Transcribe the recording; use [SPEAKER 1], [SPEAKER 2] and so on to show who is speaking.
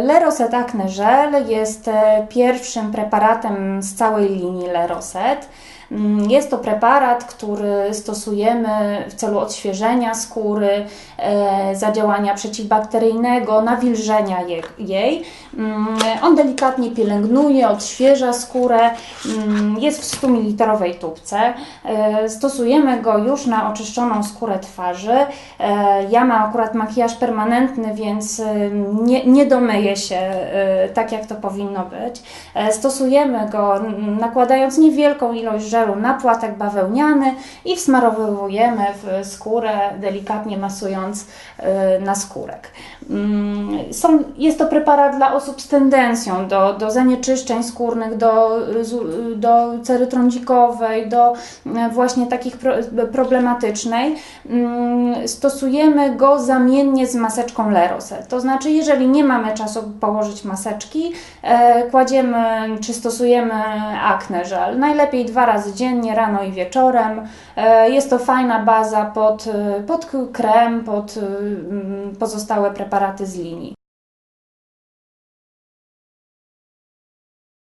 [SPEAKER 1] Leroset Acne Gel jest e, pierwszym preparatem z całej linii Leroset. Jest to preparat, który stosujemy w celu odświeżenia skóry, e, zadziałania przeciwbakteryjnego, nawilżenia je, jej. Mm, On delikatnie pielęgnuje, odświeża skórę. Mm, Jest w 100 ml tubce. E, Stosujemy go już na oczyszczoną skórę twarzy. E, Ja mam akurat makijaż permanentny, więc nie, nie domyję się tak, jak to powinno być. Stosujemy go mm, nakładając niewielką ilość żelu na płatek bawełniany i wsmarowujemy w skórę, delikatnie masując e, na skórek. Mm, Są, jest to preparat dla osób z tendencją do, do zanieczyszczeń skórnych, do, do cery trądzikowej, do e, właśnie takich pro, problematycznej. Mm, Stosujemy go zamiennie z maseczką Lerose. To znaczy, jeżeli nie mamy czasu położyć maseczki, e, kładziemy czy stosujemy akne żel. Najlepiej dwa razy dziennie, rano i wieczorem. E, Jest to fajna baza pod, e, pod krem, pod e, pozostałe preparaty z linii.